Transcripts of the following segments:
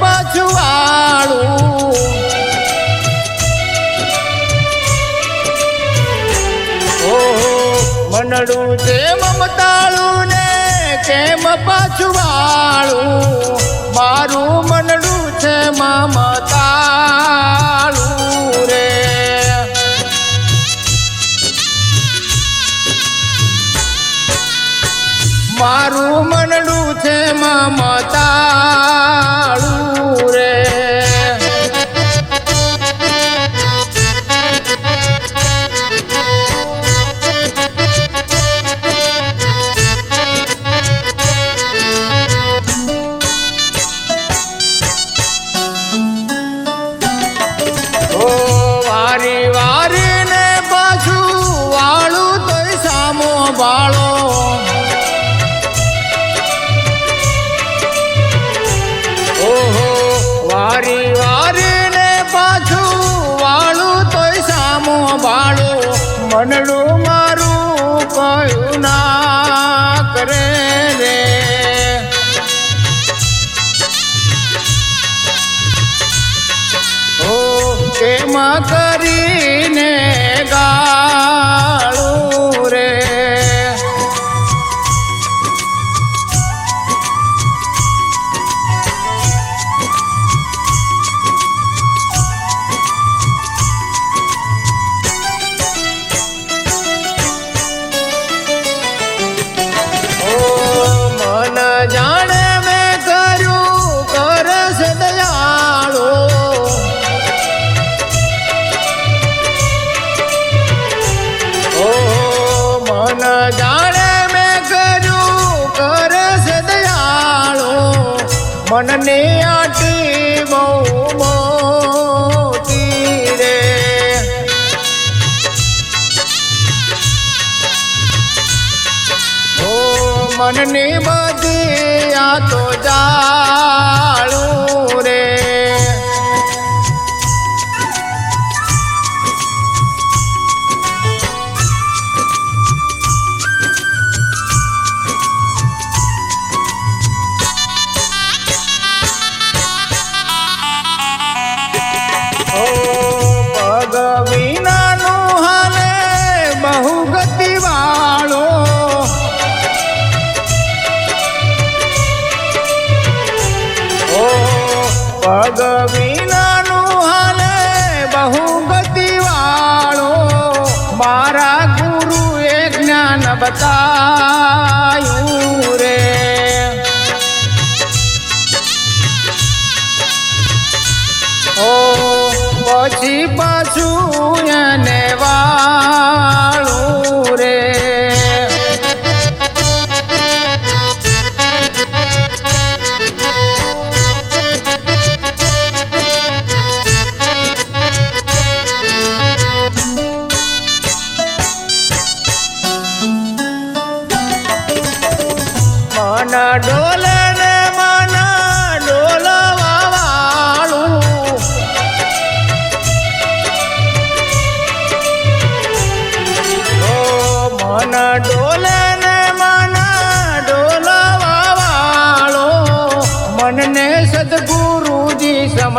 પછવાડું ઓહો મનડું કેમ મતાળું ને કેમ પાછવાળું મારું મનડું છે મમતાળું બાળો ઓહો, વારી વારી ને પાછું વાળું તોય સામો બાળો મનડું મારું કયું ના કરે રે. ઓ કેમ મનને આટી બહુ મોતી રે. ઓ મનની બધી આ તો જાળું રે. பகவினா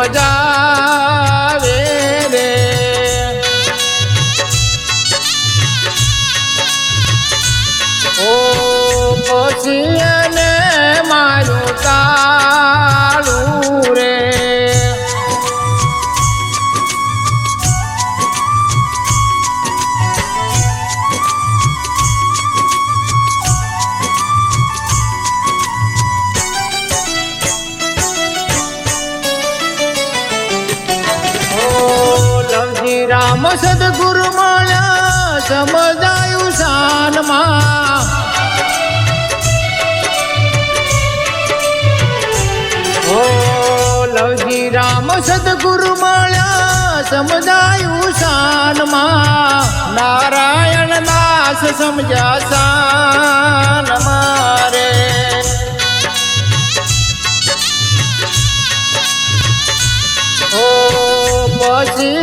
સમજાવે રે ઓ પછી એને મારું તાળું શ્રી રામ સદગુરુ મળ્યા, સમજાયું શાનમાં ઓ લવજી રામ સદગુરુ મળ્યા, સમજાયું શાનમાં નારાયણ દાસ સમજ્યા શાન મારે પછી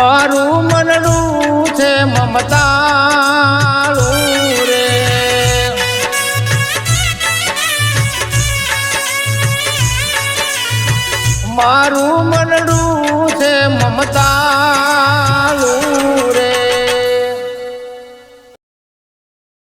મારું મનનું છે મમતાળું રે. મારું મનનું છે મમતા